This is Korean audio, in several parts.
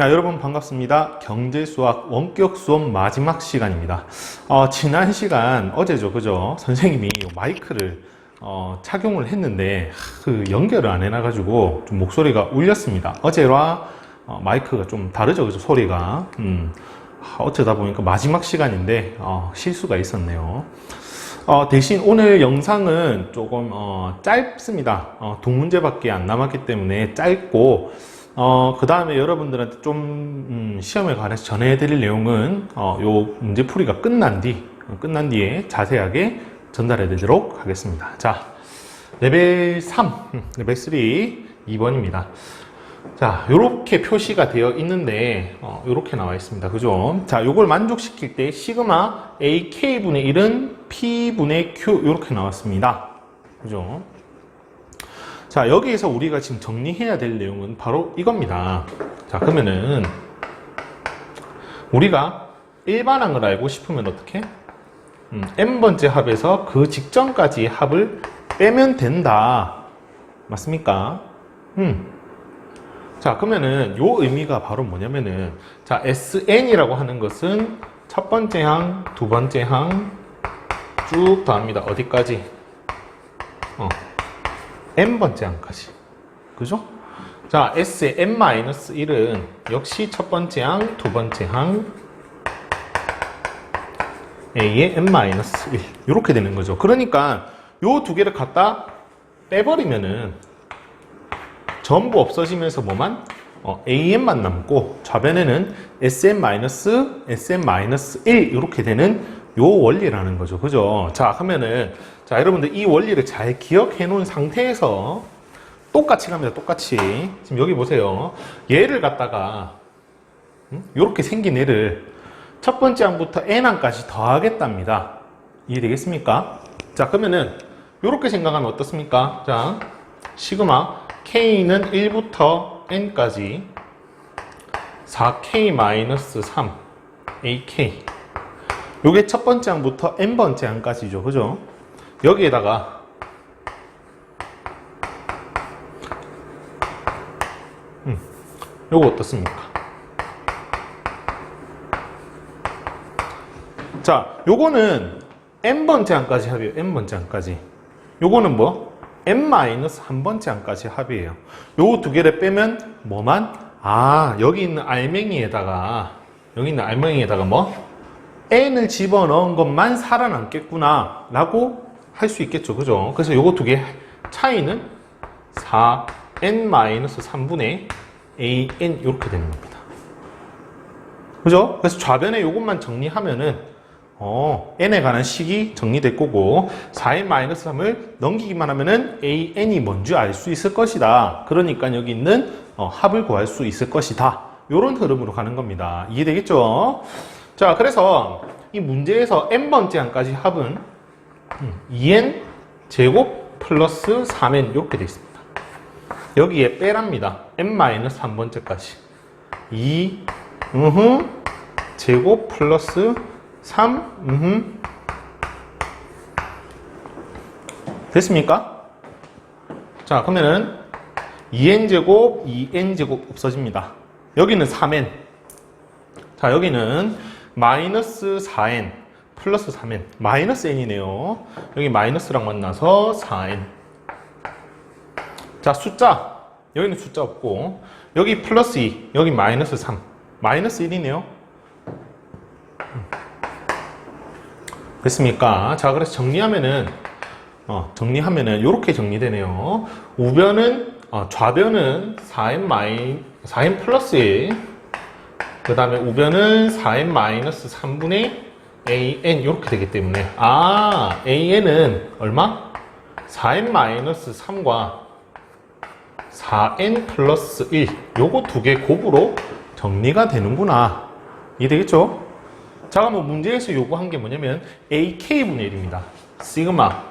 자, 여러분 반갑습니다. 경제수학 원격 수업 마지막 시간입니다. 어, 지난 시간 어제죠, 그죠? 선생님이 이 마이크를 어, 착용을 했는데 그 연결을 안 해놔가지고 좀 목소리가 울렸습니다. 어제와 어, 마이크가 좀 다르죠, 그죠? 소리가. 음, 아, 어쩌다 보니까 마지막 시간인데 어, 실수가 있었네요. 어, 대신 오늘 영상은 조금 어, 짧습니다. 어, 두 문제밖에 안 남았기 때문에 짧고 어, 그 다음에 여러분들한테 좀 음, 시험에 관해서 전해드릴 내용은 어, 요 문제풀이가 끝난 뒤 어, 끝난 뒤에 자세하게 전달해 드리도록 하겠습니다. 자, 레벨 3, 음, 레벨 3 2번입니다. 자, 요렇게 표시가 되어 있는데, 어, 요렇게 나와 있습니다. 그죠? 자, 요걸 만족시킬 때, 시그마 AK분의 1은 P분의 Q, 요렇게 나왔습니다. 그죠? 자, 여기에서 우리가 지금 정리해야 될 내용은 바로 이겁니다. 자, 그러면은, 우리가 일반항 을 알고 싶으면 어떻게? 음, n번째 합에서 그 직전까지 합을 빼면 된다. 맞습니까? 음. 자, 그러면은 요 의미가 바로 뭐냐면은 자, SN이라고 하는 것은 첫 번째 항, 두 번째 항 쭉 더합니다. 어디까지? 어. N번째 항까지. 그죠? 자, S의 n-1은 역시 첫 번째 항, 두 번째 항 A의 n-1 이렇게 되는 거죠. 그러니까 요 두 개를 갖다 빼버리면은 전부 없어지면서 뭐만? 어, AN만 남고 좌변에는 SM-SM-1 이렇게 되는 요 원리라는 거죠. 그죠? 자, 그러면은 자, 여러분들 이 원리를 잘 기억해 놓은 상태에서 똑같이 갑니다. 똑같이. 지금 여기 보세요. 얘를 갖다가 음? 이렇게 생긴 얘를 첫 번째 항부터 n항까지 더하겠답니다. 이해되겠습니까? 자, 그러면은 이렇게 생각하면 어떻습니까? 자, 시그마 k는 1부터 n까지 4k-3 ak 요게 첫 번째 항부터 n번째 항까지죠. 그죠? 여기에다가 음, 요거 어떻습니까? 자, 요거는 n번째 항까지 합이에요. n번째 항까지. 요거는 뭐? n-한 번째 항까지 합이에요. 요 두 개를 빼면 뭐만? 아, 여기 있는 알맹이에다가 여기 있는 알맹이에다가 뭐? n을 집어넣은 것만 살아남겠구나 라고 할 수 있겠죠. 그죠? 그래서 요거 두 개 차이는 4n-3분의 an 이렇게 되는 겁니다. 그죠? 그래서 좌변에 요것만 정리하면은 어, n에 관한 식이 정리될 거고 4n-3을 넘기기만 하면은 an이 뭔지 알 수 있을 것이다. 그러니까 여기 있는 어, 합을 구할 수 있을 것이다. 요런 흐름으로 가는 겁니다. 이해되겠죠? 자, 그래서 이 문제에서 n번째 항까지 합은 2n 제곱 플러스 3n 이렇게 되어 있습니다. 여기에 빼랍니다. n-3번째까지 2 음흠 제곱 플러스 3 음흠 됐습니까? 자 그러면은 2n제곱 2n제곱 없어집니다. 여기는 3n 자 여기는 마이너스 4n 플러스 3n 마이너스 n이네요. 여기 마이너스랑 만나서 4n 자 숫자 여기는 숫자 없고 여기 플러스 2 여기 마이너스 3 마이너스 1이네요. 됐습니까? 자, 그래서 정리하면은, 어, 정리하면은, 이렇게 정리되네요. 우변은, 어, 좌변은 4n 마이, 4n 플러스 1. 그 다음에 우변은 4n 마이너스 3분의 an, 이렇게 되기 때문에. 아, an은 얼마? 4n 마이너스 3과 4n 플러스 1. 요거 두 개 곱으로 정리가 되는구나. 이해되겠죠? 자, 그러면 문제에서 요구한 게 뭐냐면 AK분의 1입니다. 시그마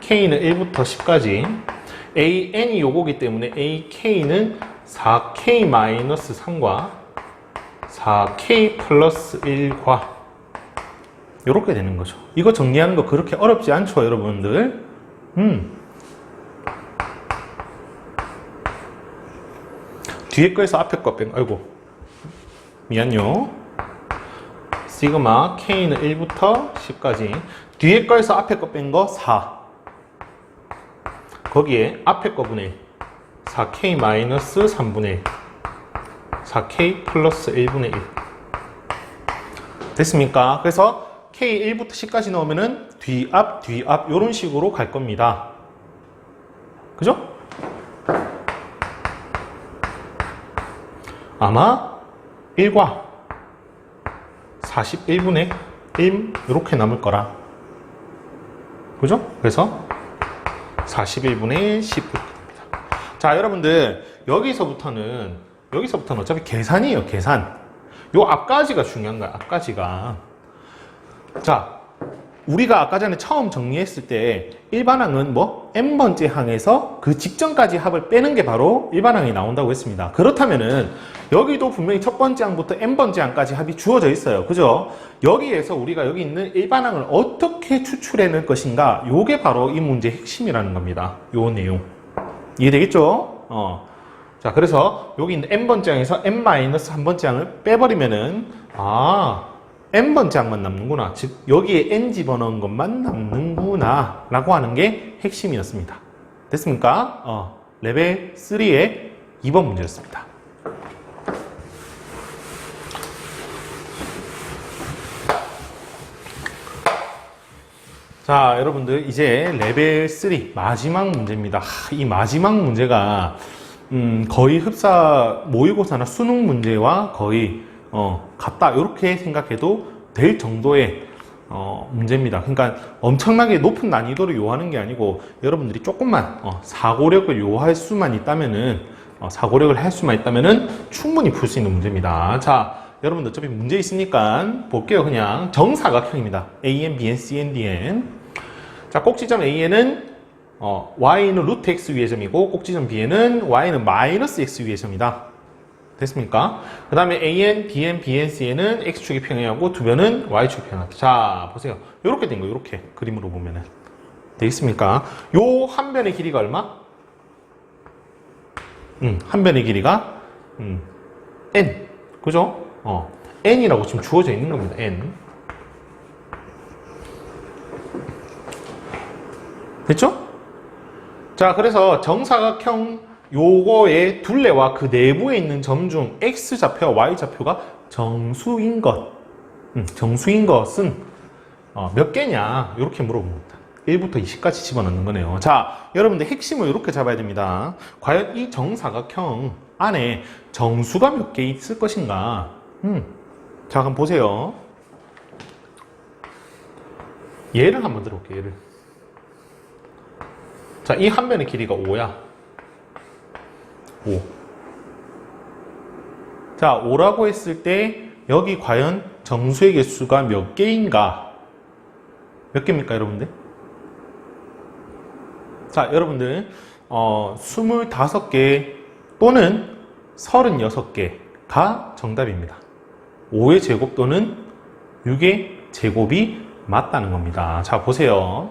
K는 1부터 10까지 AN이 요거기 때문에 AK는 4K-3과 4K 플러스 1과 이렇게 되는 거죠. 이거 정리하는 거 그렇게 어렵지 않죠, 여러분들? 음. 뒤에 거에서 앞에 거 뺀, 아이고. 미안요. 시그마 K는 1부터 10까지. 뒤에 거에서 앞에 거 뺀 거 4. 거기에 앞에 거 분의 4K 마이너스 3분의 1. 4K 플러스 1분의 1. 됐습니까? 그래서 K 1부터 10까지 넣으면은 뒤 앞, 뒤 앞, 이런 식으로 갈 겁니다. 그죠? 아마 1과 41분의 1 이렇게 남을 거라. 그죠? 그래서 41분의 10 이렇게 됩니다. 자, 여러분들 여기서부터는 여기서부터는 어차피 계산이에요, 계산. 요 앞까지가 중요한 거야, 앞까지가. 자, 우리가 아까 전에 처음 정리했을 때 일반항은 뭐 n번째 항에서 그 직전까지 합을 빼는 게 바로 일반항이 나온다고 했습니다. 그렇다면은 여기도 분명히 첫 번째 항부터 n번째 항까지 합이 주어져 있어요. 그죠? 여기에서 우리가 여기 있는 일반항을 어떻게 추출해낼 것인가 요게 바로 이 문제의 핵심이라는 겁니다. 요 내용. 이해되겠죠? 어. 자, 그래서 여기 있는 n번째 항에서 n-1번째 항을 빼버리면은 아 n번째 항만 남는구나. 즉 여기에 n 집어넣은 것만 남는구나 라고 하는 게 핵심이었습니다. 됐습니까? 어, 레벨 3의 2번 문제였습니다. 자, 여러분들 이제 레벨 3 마지막 문제입니다. 하, 이 마지막 문제가 음, 거의 흡사 모의고사나 수능 문제와 거의 어, 같다 이렇게 생각해도 될 정도의 어, 문제입니다. 그러니까 엄청나게 높은 난이도를 요하는 게 아니고 여러분들이 조금만 어, 사고력을 요할 수만 있다면은 어, 사고력을 할 수만 있다면은 충분히 풀 수 있는 문제입니다. 자, 여러분들 어차피 문제 있으니까 볼게요. 그냥 정사각형입니다. AN, BN, CN, DN. 자, 꼭지점 AN은 어, y는 루트 x 위의 점이고 꼭지점 b는 y는 마이너스 x 위의 점이다. 됐습니까? 그 다음에 AN, BN, BN, CN은 x축이 평행하고 두 변은 y축이 평행하다. 자, 보세요. 이렇게 된 거예요. 이렇게 그림으로 보면은. 되겠습니까? 요 한 변의 길이가 얼마? 음, 한 변의 길이가 음, n. 그죠? 어, n이라고 지금 주어져 있는 겁니다. n. 됐죠? 자, 그래서 정사각형 요거의 둘레와 그 내부에 있는 점 중 x 좌표와 y 좌표가 정수인 것. 음, 정수인 것은 어, 몇 개냐? 이렇게 물어봅니다. 1부터 20까지 집어넣는 거네요. 자, 여러분들 핵심을 이렇게 잡아야 됩니다. 과연 이 정사각형 안에 정수가 몇 개 있을 것인가? 음, 자, 그럼 보세요. 예를 한번 들어볼게요, 예를. 자, 이한 변의 길이가 5야. 5. 자, 5라고 했을 때 여기 과연 정수의 개수가 몇 개인가? 몇 개입니까, 여러분들? 자, 여러분들 어, 25개 또는 36개가 정답입니다. 5의 제곱 또는 6의 제곱이 맞다는 겁니다. 자, 보세요.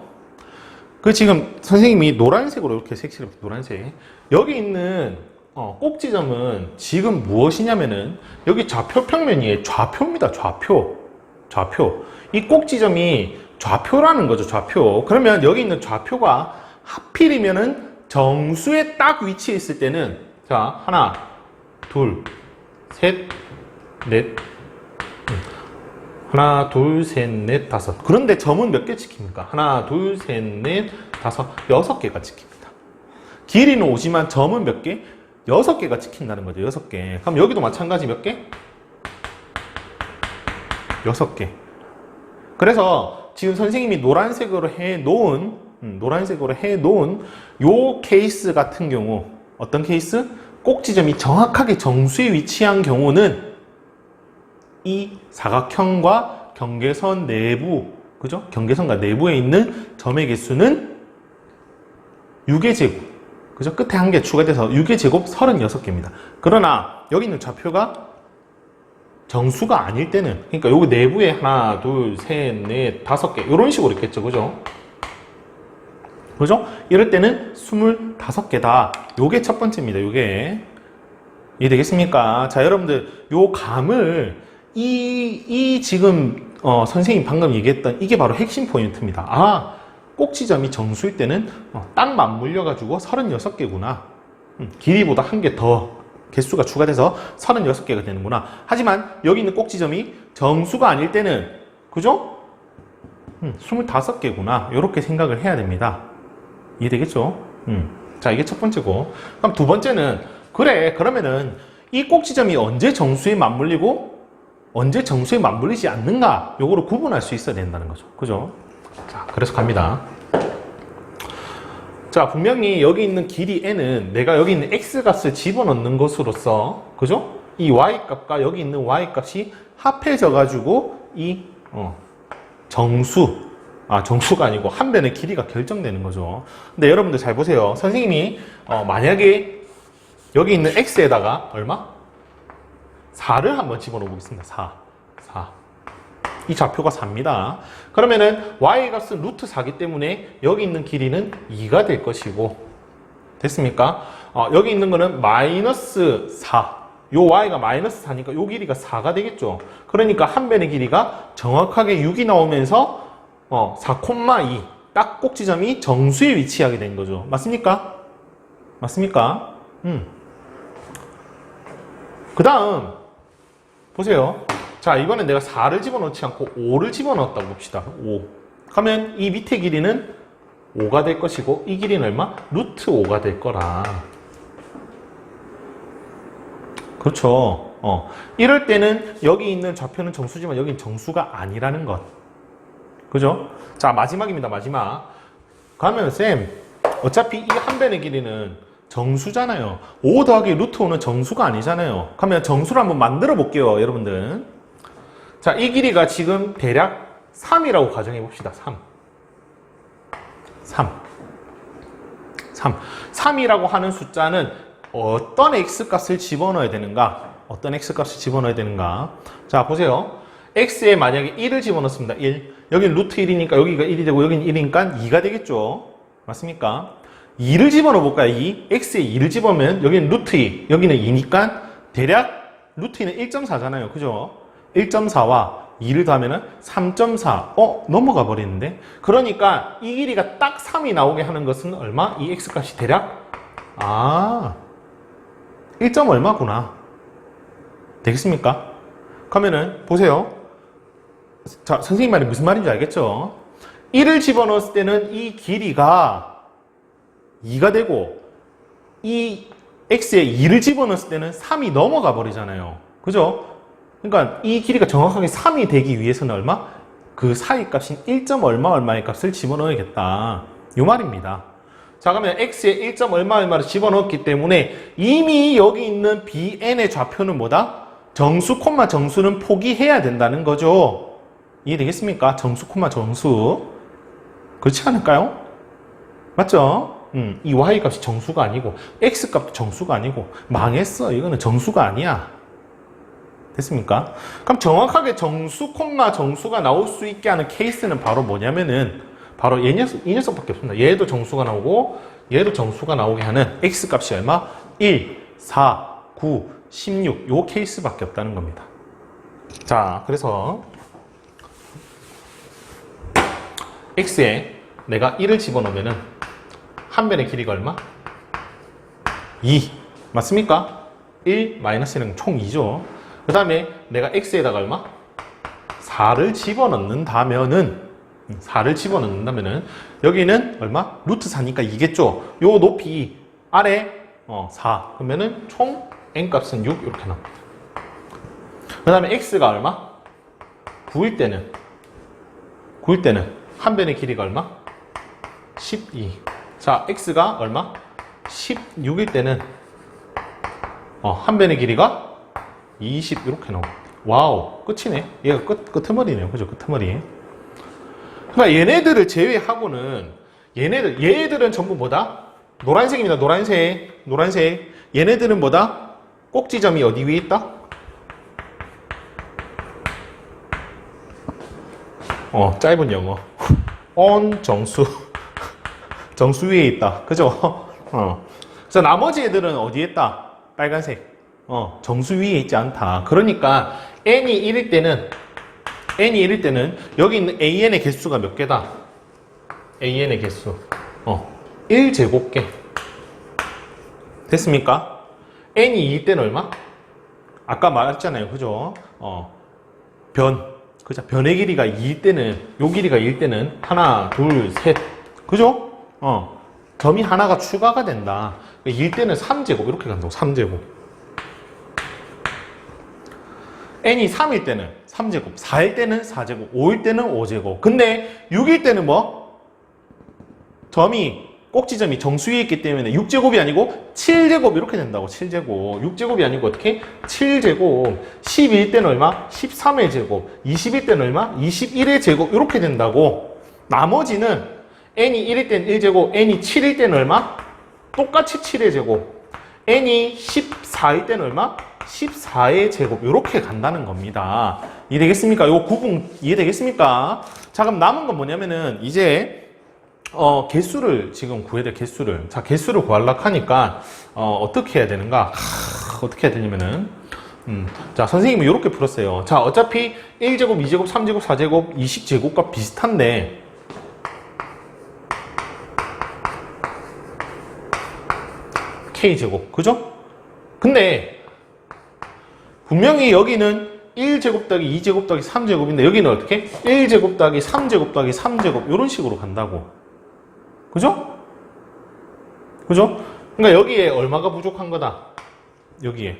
그 지금 선생님이 노란색으로 이렇게 색칠을 노란색. 여기 있는 어, 꼭지점은 지금 무엇이냐면은 여기 좌표 평면이 좌표입니다. 좌표. 좌표. 이 꼭지점이 좌표라는 거죠. 좌표. 그러면 여기 있는 좌표가 하필이면은 정수에 딱 위치해 있을 때는 자, 하나, 둘, 셋, 넷, 음. 하나, 둘, 셋, 넷, 다섯. 그런데 점은 몇 개 찍힙니까? 하나, 둘, 셋, 넷, 다섯, 여섯 개가 찍힙니다. 길이는 오지만 점은 몇 개? 여섯 개가 찍힌다는 거죠. 여섯 개. 그럼 여기도 마찬가지 몇 개? 여섯 개. 그래서 지금 선생님이 노란색으로 해 놓은, 음, 노란색으로 해 놓은 요 케이스 같은 경우, 어떤 케이스? 꼭지점이 정확하게 정수에 위치한 경우는 이 사각형과 경계선 내부, 그죠? 경계선과 내부에 있는 점의 개수는 6의 제곱. 그죠? 끝에 한 개 추가돼서 6의 제곱 36개입니다. 그러나 여기 있는 좌표가 정수가 아닐 때는, 그러니까 여기 내부에 하나, 둘, 셋, 넷, 다섯 개, 이런 식으로 있겠죠. 그죠? 그죠? 이럴 때는 25개다. 요게 첫 번째입니다. 요게. 이해되겠습니까? 자, 여러분들, 요 감을, 이, 이 지금, 어, 선생님 방금 얘기했던 이게 바로 핵심 포인트입니다. 아, 꼭지점이 정수일 때는 어, 딱 맞물려 가지고 36개구나. 음, 길이보다 한 개 더 개수가 추가돼서 36개가 되는구나. 하지만 여기 있는 꼭지점이 정수가 아닐 때는, 그죠? 음, 25개구나. 이렇게 생각을 해야 됩니다. 이해되겠죠? 음. 자, 이게 첫 번째고. 그럼 두 번째는, 그래, 그러면은 이 꼭지점이 언제 정수에 맞물리고 언제 정수에 맞물리지 않는가? 요거를 구분할 수 있어야 된다는 거죠. 그죠? 자, 그래서 갑니다. 자, 분명히 여기 있는 길이 n은 내가 여기 있는 x 값을 집어넣는 것으로서, 그죠? 이 y 값과 여기 있는 y 값이 합해져 가지고 이 어, 정수, 아 정수가 아니고 한 변의 길이가 결정되는 거죠. 근데 여러분들 잘 보세요. 선생님이 어, 만약에 여기 있는 x에다가 얼마? 4를 한번 집어넣어 보겠습니다. 4, 4. 이 좌표가 4입니다. 그러면은 y 값은 루트 4기 때문에 여기 있는 길이는 2가 될 것이고 됐습니까? 어, 여기 있는 거는 마이너스 4. 요 y가 마이너스 4니까 요 길이가 4가 되겠죠. 그러니까 한 변의 길이가 정확하게 6이 나오면서 어, 4,2. 딱 꼭지점이 정수에 위치하게 된 거죠. 맞습니까? 맞습니까? 음. 그 다음, 보세요. 자, 이번엔 내가 4를 집어넣지 않고 5를 집어넣었다고 봅시다. 5. 그러면 이 밑에 길이는 5가 될 것이고, 이 길이는 얼마? 루트 5가 될 거라. 그렇죠. 어. 이럴 때는 여기 있는 좌표는 정수지만 여긴 정수가 아니라는 것. 그죠? 자, 마지막입니다. 마지막. 그러면 쌤, 어차피 이 한 변의 길이는 정수잖아요. 5 더하기 루트 5는 정수가 아니잖아요. 그러면 정수를 한번 만들어 볼게요, 여러분들. 자, 이 길이가 지금 대략 3이라고 가정해 봅시다. 3. 3. 3. 3이라고 하는 숫자는 어떤 x 값을 집어넣어야 되는가? 어떤 x 값을 집어넣어야 되는가? 자, 보세요. x에 만약에 1을 집어넣습니다. 1. 여긴 루트 1이니까 여기가 1이 되고 여긴 1이니까 2가 되겠죠. 맞습니까? 2를 집어넣어 볼까요? 2. x에 2를 집어넣으면 여기는 루트 2, 여기는 2니까 대략 루트 2는 1.4잖아요. 그죠? 1.4와 2를 더하면 3.4. 어? 넘어가 버리는데? 그러니까 이 길이가 딱 3이 나오게 하는 것은 얼마? 이 x 값이 대략? 아, 1점 얼마구나. 되겠습니까? 그러면은 보세요. 자, 선생님 말이 무슨 말인지 알겠죠? 1을 집어넣었을 때는 이 길이가 2가 되고 이 x에 2를 집어넣었을 때는 3이 넘어가 버리잖아요. 그죠? 그러니까 이 길이가 정확하게 3이 되기 위해서는 얼마? 그 사이 값인 1점 얼마 얼마의 값을 집어넣어야겠다. 이 말입니다. 자 그러면 x에 1점 얼마 얼마를 집어넣었기 때문에 이미 여기 있는 bn의 좌표는 뭐다? 정수 콤마 정수는 포기해야 된다는 거죠. 이해되겠습니까? 정수 콤마 정수. 그렇지 않을까요? 맞죠? 음, 이 y 값이 정수가 아니고 x 값도 정수가 아니고 망했어. 이거는 정수가 아니야. 됐습니까? 그럼 정확하게 정수 콤마 정수가 나올 수 있게 하는 케이스는 바로 뭐냐면은 바로 얘 녀석, 이 녀석밖에 없습니다. 얘도 정수가 나오고 얘도 정수가 나오게 하는 x 값이 얼마? 1, 4, 9, 16. 요 케이스밖에 없다는 겁니다. 자, 그래서 x에 내가 1을 집어넣으면은 한 변의 길이가 얼마? 2. 맞습니까? 1 마이너스는 총 2죠. 그 다음에 내가 x에다가 얼마? 4를 집어넣는다면은 4를 집어넣는다면은 여기는 얼마? 루트 4니까 2겠죠. 요 높이 아래 어, 4 그러면은 총 n 값은 6 이렇게 나옵니다. 그 다음에 x가 얼마? 9일 때는 9일 때는 한 변의 길이가 얼마? 12. 자, x가 얼마? 16일 때는 어, 한 변의 길이가 20 이렇게 나옵니다. 와우, 끝이네. 얘가 끝, 끝머리네요. 그죠? 끝머리. 그러니까 얘네들을 제외하고는 얘네들, 얘들은 전부 뭐다? 노란색입니다. 노란색. 노란색. 얘네들은 뭐다? 꼭지점이 어디 위에 있다? 어, 짧은 영어. on 정수. 정수 위에 있다. 그죠? 어. 그래서 나머지 애들은 어디에 있다? 빨간색. 어, 정수 위에 있지 않다. 그러니까 n이 1일 때는 n이 1일 때는 여기 있는 an의 개수가 몇 개다? an의 개수. 어, 1제곱개. 됐습니까? n이 2일 때는 얼마? 아까 말했잖아요. 그죠? 어, 변. 그죠? 변의 길이가 2일 때는, 요 길이가 2일 때는 하나, 둘, 셋. 그죠? 어, 점이 하나가 추가가 된다. 2일 때는 3제곱. 이렇게 간다고. 3제곱. N이 3일 때는 3제곱, 4일 때는 4제곱, 5일 때는 5제곱. 근데 6일 때는 뭐? 점이 꼭지점이 정수위에 있기 때문에 6제곱이 아니고 7제곱 이렇게 된다고 7제곱 6제곱이 아니고 어떻게? 7제곱 12일 때는 얼마? 13의 제곱 20일 때는 얼마? 21의 제곱 이렇게 된다고 나머지는 n이 1일 때는 1제곱 n이 7일 때는 얼마? 똑같이 7의 제곱 n이 14일 때는 얼마? 14의 제곱 이렇게 간다는 겁니다. 이해되겠습니까? 요 구분 이해되겠습니까? 자 그럼 남은 건 뭐냐면은 이제 어, 개수를 지금 구해야 될 개수를 자 개수를 구하려고 하니까 어, 어떻게 해야 되는가? 하, 어떻게 해야 되냐면은 음, 자 선생님은 이렇게 풀었어요. 자 어차피 1제곱, 2제곱, 3제곱, 4제곱, 20제곱과 비슷한데 k제곱 그죠? 근데 분명히 여기는 1제곱 더하기 2제곱 더하기 3제곱인데 여기는 어떻게? 1제곱 더하기 3제곱 더하기 3제곱 이런 식으로 간다고 그죠? 그죠? 그러니까 여기에 얼마가 부족한 거다 여기에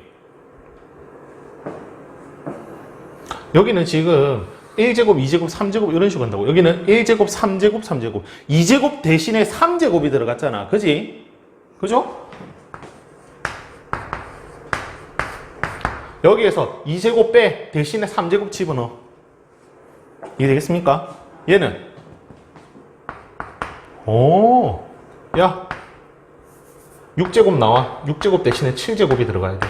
여기는 지금 1제곱, 2제곱, 3제곱 이런 식으로 간다고 여기는 1제곱, 3제곱, 3제곱 2제곱 대신에 3제곱이 들어갔잖아 그지? 그죠? 여기에서 2제곱 빼 대신에 3제곱 집어넣어. 이해되겠습니까? 얘는 오, 야 6제곱 나와. 6제곱 대신에 7제곱이 들어가야 돼.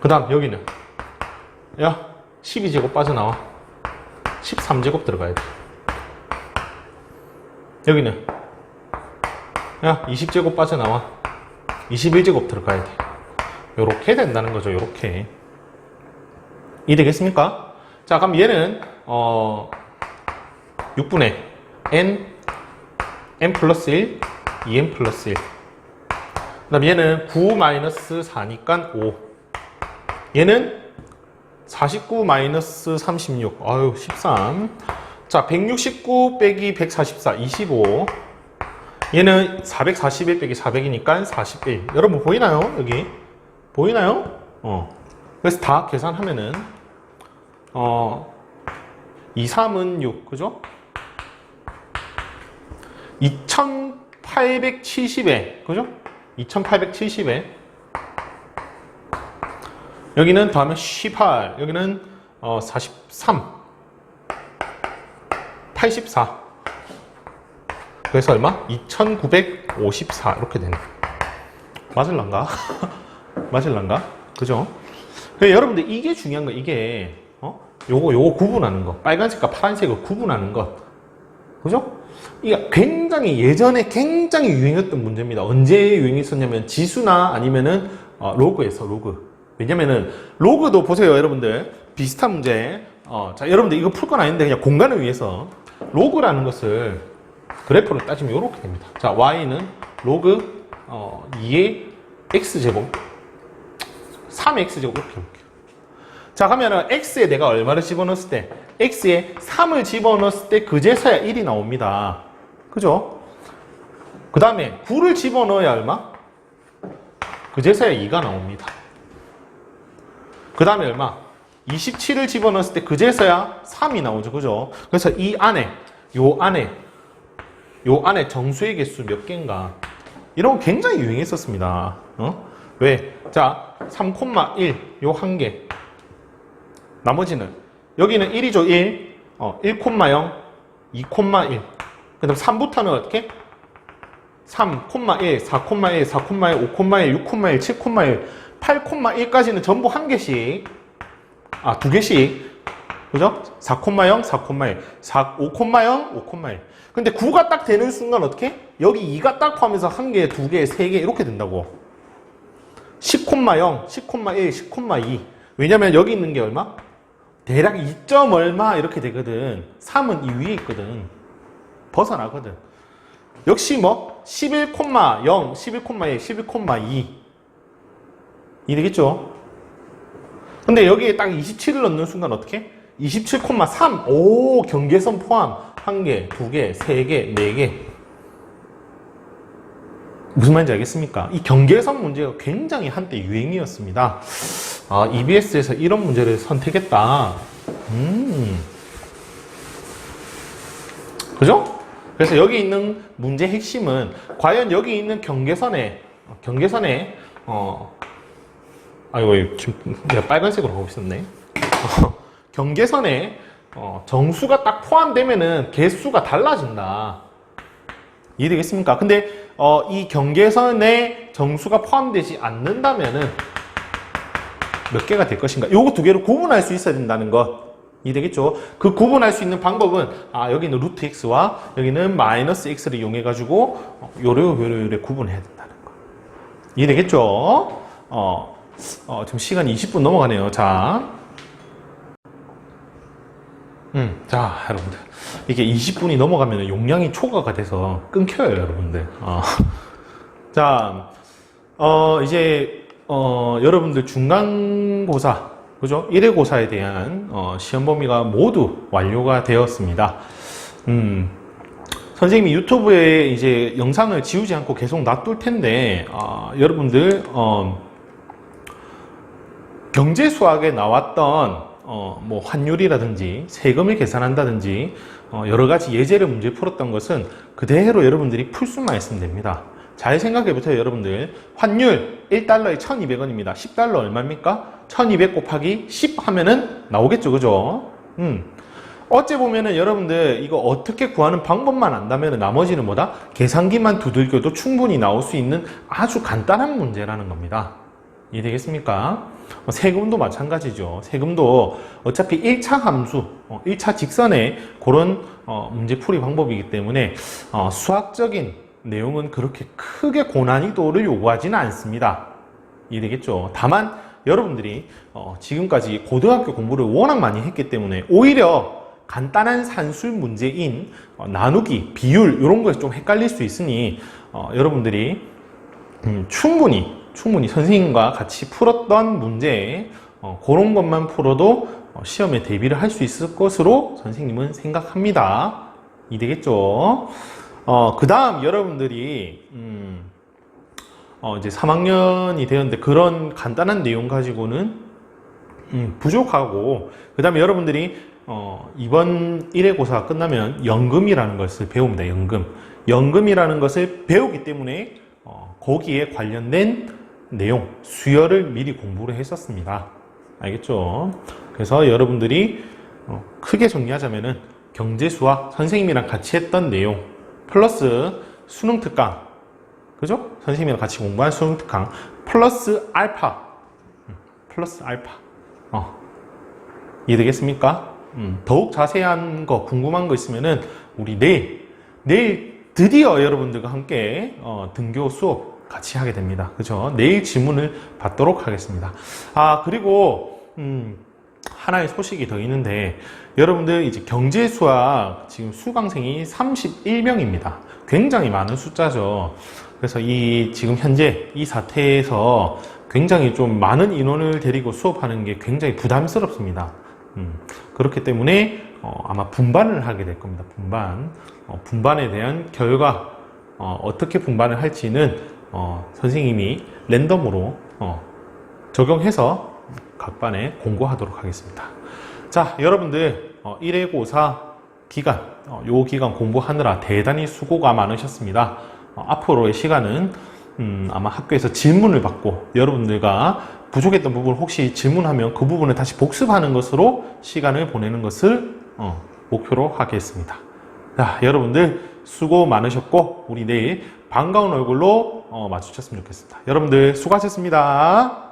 그 다음 여기는 야 12제곱 빠져나와. 13제곱 들어가야 돼. 여기는 야 20제곱 빠져나와. 21제곱 들어가야 돼. 요렇게 된다는 거죠. 요렇게. 이해되겠습니까? 자, 그럼 얘는 어 6분의 n n 플러스 1, 2n 플러스 1. 그다음 얘는 9 마이너스 4니까 5. 얘는 49 마이너스 36. 아유, 13. 자, 169 빼기 144, 25. 얘는 441 빼기 400이니까 41. 여러분 보이나요? 여기. 보이나요? 어. 그래서 다 계산하면은, 어, 2, 3은 6, 그죠? 2870에, 그죠? 2870에. 여기는 더하면 18, 여기는 어, 43, 84. 그래서 얼마? 2954 이렇게 되네. 맞을란가? 맞을란가? 그죠? 여러분들 이게 중요한 거 이게 어? 요거 요거 구분하는 거 빨간색과 파란색을 구분하는 것 그죠? 이게 굉장히 예전에 굉장히 유행했던 문제입니다. 언제 유행했었냐면 지수나 아니면은 어, 로그에서 로그. 왜냐면은 로그도 보세요, 여러분들 비슷한 문제. 어, 자, 여러분들 이거 풀 건 아닌데 그냥 공간을 위해서 로그라는 것을 그래프로 따지면 이렇게 됩니다. 자, y는 로그 어, 2의 x 제곱 3x 제곱 이렇게 해볼게요. 자, 그러면은 x에 내가 얼마를 집어넣었을 때 x에 3을 집어넣었을 때 그제서야 1이 나옵니다. 그죠? 그 다음에 9를 집어넣어야 얼마? 그제서야 2가 나옵니다. 그 다음에 얼마? 27을 집어넣었을 때 그제서야 3이 나오죠. 그죠? 그래서 이 안에, 요 안에, 요 안에 정수의 개수 몇 개인가? 이런 거 굉장히 유행했었습니다. 어? 왜? 자, 3,1, 요 한 개. 나머지는, 여기는 1이죠, 1. 어, 1,0, 2,1. 그 다음 3부터는 어떻게? 3, 4,1, 4,1, 4,1, 5,1, 6,1, 7,1, 8,1까지는 전부 한 개씩. 아, 두 개씩. 그죠? 4,0, 4,1, 4, 5,0, 5,1. 근데 9가 딱 되는 순간 어떻게? 여기 2가 딱 포함해서 한 개, 두 개, 세 개 이렇게 된다고. 19 10,0, 10,1, 10,2. 왜냐면 여기 있는 게 얼마? 대략 2점 얼마 이렇게 되거든. 3은 이 위에 있거든. 벗어나거든. 역시 뭐 11,0, 11,1, 11,2. 이 되겠죠? 근데 여기에 딱 27을 넣는 순간 어떻게? 27,3. 오, 경계선 포함. 한 개, 두 개, 세 개, 네 개. 무슨 말인지 알겠습니까? 이 경계선 문제가 굉장히 한때 유행이었습니다. 아, EBS에서 이런 문제를 선택했다. 음. 그죠? 그래서 여기 있는 문제 핵심은 과연 여기 있는 경계선에, 경계선에, 어, 아이고, 지금 내가 빨간색으로 하고 있었네. 경계선에 어, 정수가 딱 포함되면은 개수가 달라진다. 이해되겠습니까? 근데 어, 이 경계선에 정수가 포함되지 않는다면은 몇 개가 될 것인가? 요거 두 개를 구분할 수 있어야 된다는 것. 이해되겠죠? 그 구분할 수 있는 방법은 아 여기는 루트 x와 여기는 마이너스 x를 이용해 가지고 어, 요래 요래 요래 구분해야 된다는 거. 이해 되겠죠? 어, 어, 지금 시간이 20분 넘어가네요. 자, 음, 자, 여러분들. 이게 20분이 넘어가면 용량이 초과가 돼서 끊겨요, 여러분들. 어. 자, 어, 이제, 어, 여러분들 중간고사, 그죠? 1회 고사에 대한, 어, 시험 범위가 모두 완료가 되었습니다. 음, 선생님이 유튜브에 이제 영상을 지우지 않고 계속 놔둘 텐데, 어, 여러분들, 어, 경제 수학에 나왔던 어, 뭐 환율이라든지 세금을 계산한다든지 어, 여러 가지 예제를 문제 풀었던 것은 그대로 여러분들이 풀 수만 있으면 됩니다. 잘 생각해 보세요, 여러분들. 환율 1달러에 1,200원입니다. 10달러 얼마입니까? 1,200 곱하기 10 하면은 나오겠죠, 그죠? 음. 어째 보면은 여러분들 이거 어떻게 구하는 방법만 안다면 나머지는 뭐다? 계산기만 두들겨도 충분히 나올 수 있는 아주 간단한 문제라는 겁니다. 이해되겠습니까? 어, 세금도 마찬가지죠. 세금도 어차피 1차 함수, 1차 직선의 그런 어, 문제풀이 방법이기 때문에 어, 수학적인 내용은 그렇게 크게 고난이도를 요구하지는 않습니다. 이해되겠죠? 다만 여러분들이 지금까지 고등학교 공부를 워낙 많이 했기 때문에 오히려 간단한 산술 문제인 나누기, 비율 이런 거에 좀 헷갈릴 수 있으니 여러분들이 음, 충분히 충분히 선생님과 같이 풀었던 문제 어, 그런 것만 풀어도 어, 시험에 대비를 할 수 있을 것으로 선생님은 생각합니다. 이 되겠죠? 어, 그 다음 여러분들이 음, 어, 이제 3학년이 되었는데 그런 간단한 내용 가지고는 음, 부족하고 그 다음에 여러분들이 어, 이번 1회 고사가 끝나면 연금이라는 것을 배웁니다. 연금. 연금이라는 것을 배우기 때문에 어, 거기에 관련된 내용, 수열을 미리 공부를 했었습니다. 알겠죠? 그래서 여러분들이 어, 크게 정리하자면은 경제 수학 선생님이랑 같이 했던 내용 플러스 수능 특강 그죠? 선생님이랑 같이 공부한 수능 특강 플러스 알파 음, 플러스 알파 어. 이해되겠습니까? 음, 더욱 자세한 거 궁금한 거 있으면은 우리 내일 내일 드디어 여러분들과 함께 어, 등교 수업 같이 하게 됩니다. 그죠? 내일 지문을 받도록 하겠습니다. 아, 그리고, 음, 하나의 소식이 더 있는데, 여러분들 이제 경제 수학 지금 수강생이 31명입니다. 굉장히 많은 숫자죠. 그래서 이 지금 현재 이 사태에서 굉장히 좀 많은 인원을 데리고 수업하는 게 굉장히 부담스럽습니다. 음, 그렇기 때문에 어, 아마 분반을 하게 될 겁니다. 분반. 어, 분반에 대한 결과 어, 떻게 분반을 할지는 어, 선생님이 랜덤으로 어, 적용해서 각 반에 공고하도록 하겠습니다. 자, 여러분들 어, 1회 고사 기간, 어, 요 기간 공부하느라 대단히 수고가 많으셨습니다. 어, 앞으로의 시간은 음, 아마 학교에서 질문을 받고 여러분들과 부족했던 부분 혹시 질문하면 그 부분을 다시 복습하는 것으로 시간을 보내는 것을 어, 목표로 하겠습니다. 자, 여러분들 수고 많으셨고 우리 내일 반가운 얼굴로 어, 마주쳤으면 좋겠습니다. 여러분들 수고하셨습니다.